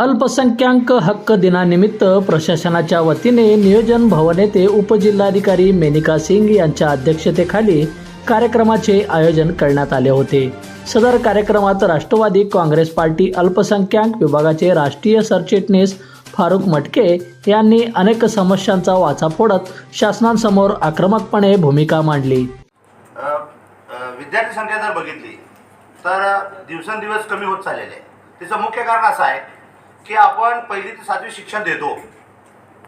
अल्पसंख्याक हक्क दिनानिमित्त प्रशासनाच्या वतीने नियोजन भवन येथे उपजिल्हाधिकारी मेनिका सिंग यांच्या अध्यक्षतेखाली कार्यक्रमाचे आयोजन करण्यात आले होते. सदर कार्यक्रमात राष्ट्रवादी काँग्रेस पार्टी अल्पसंख्याक विभागाचे राष्ट्रीय सरचिटणीस फारुख मटके यांनी अनेक समस्यांचा वाचा फोडत शासनासमोर आक्रमकपणे भूमिका मांडली. विद्यार्थी संख्या जर बघितली तर दिवसेंदिवस कमी होत चाललेली आहे. त्याचं मुख्य कारण असं आहे की आपण पहिली ते सातवी शिक्षण देतो.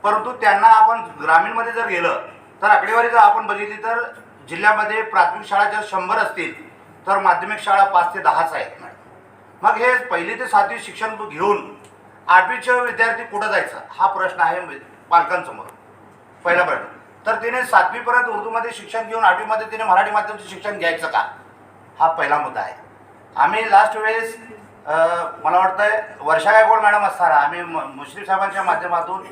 परंतु त्यांना आपण ग्रामीणमध्ये जर गेलं तर आकडेवारी जर आपण बघितली तर जिल्ह्यामध्ये प्राथमिक शाळा जर शंभर असतील तर माध्यमिक शाळा पाच ते दहाच आहेत. मग हे पहिली ते सातवी शिक्षण घेऊन आठवीचे विद्यार्थी कुठं जायचं? हा प्रश्न आहे पालकांसमोर. पहिला प्रश्न. तर तिने सातवीपर्यंत उर्दूमध्ये शिक्षण घेऊन आठवीमध्ये तिने मराठी माध्यमाचं शिक्षण घ्यायचं का? हा पहिला मुद्दा आहे. आम्ही लास्ट वेळेस मला वाटतं वर्षा गायकवाड मॅडम असताना आम्ही म- मुश्रीफ साहेबांच्या माध्यमातून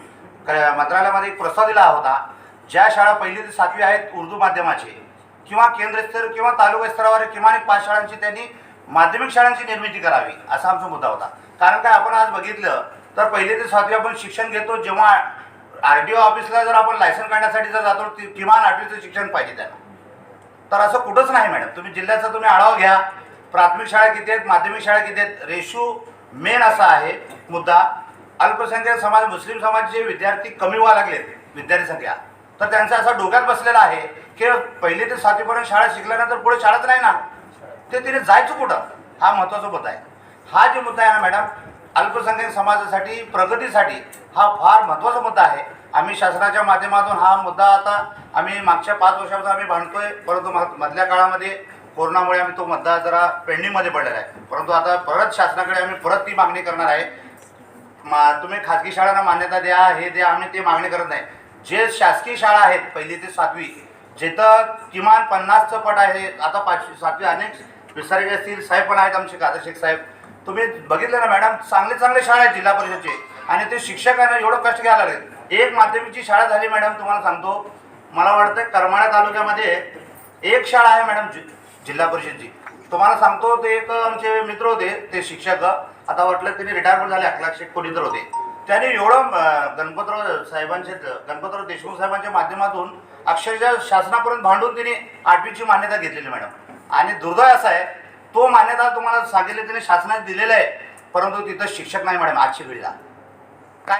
क- मंत्रालयामध्ये एक प्रस्ताव दिला होता ज्या शाळा पहिली ते सातवी आहेत उर्दू माध्यमाचे किंवा केंद्रस्तर किंवा तालुका स्तरावर किमान एक पाच शाळांची त्यांनी माध्यमिक शाळांची निर्मिती करावी असा आमचा मुद्दा होता. कारण काय आपण आज बघितलं तर पहिली ते सातवी आपण शिक्षण घेतो जेव्हा आर टी ओ ऑफिसला जर आपण लायसन काढण्यासाठी जर जातो किमान आठवीचं शिक्षण पाहिजे त्यांना. तर असं कुठंच नाही मॅडम. तुम्ही जिल्ह्याचा तुम्ही आढावा घ्या प्राथमिक शाळा किती आहेत? माध्यमिक शाळा किती आहेत? रेशो मेन असा आहे मुद्दा. अल्पसंख्याक समाज मुस्लिम समाजाचे विद्यार्थी कमी व्हायला लागलेत विद्यार्थी संख्या. तर त्यांचा असा डोक्यात बसलेला आहे की पहिले ते सातवीपर्यंत शाळा शिकल्यानंतर पुढे शाळाच नाही ना? ते तिने जायचं कुठं? हा महत्त्वाचा मुद्दा आहे. हा जे मुद्दा आहे ना मॅडम अल्पसंख्याक समाजासाठी प्रगतीसाठी हा फार महत्त्वाचा मुद्दा आहे. आम्ही शासनाच्या माध्यमातून हा मुद्दा आता आम्ही मागच्या पाच वर्षापासून आम्ही भांडतोय परंतु मध- मधल्या काळामध्ये कोरोनामुळे आम्ही तो मतदार जरा पेंडिंगमध्ये पडलेला आहे. परंतु आता परत शासनाकडे आम्ही परत ती मागणी करणार आहे. मा तुम्ही खाजगी शाळांना मान्यता द्या हे द्या आम्ही ते मागणी करत नाही. जे शासकीय शाळा आहेत पहिली ते सातवी जिथं किमान पन्नासचं पट आहे आता पाचवी सातवी अनेक विस्तारित असतील साहेब पण आहेत आमचे कादर शेख साहेब. तुम्ही बघितलं ना मॅडम चांगले चांगले शाळा आहेत जिल्हा परिषदचे. आणि ते शिक्षकांना एवढं कष्ट घ्यायला लागले एक माध्यमिकची शाळा झाली मॅडम तुम्हाला सांगतो. मला वाटतं करमाळा तालुक्यामध्ये एक शाळा आहे मॅडम जिल्हा परिषदची. तुम्हाला सांगतो ते एक आमचे मित्र होते ते शिक्षक. आता वाटलं त्यांनी रिटायरमेंट झाले अकरा शेख कोणी तर होते. त्याने एवढं गणपतराव साहेबांचे गणपतराव देशमुख साहेबांच्या माध्यमातून अक्षरशः शासनापर्यंत भांडून त्यांनी आठवीची मान्यता घेतलेली मॅडम. आणि दुर्दैव असा आहे तो मान्यता तुम्हाला सांगितले त्याने शासनाने दिलेला आहे परंतु तिथं शिक्षक नाही मॅडम आजची पिढीला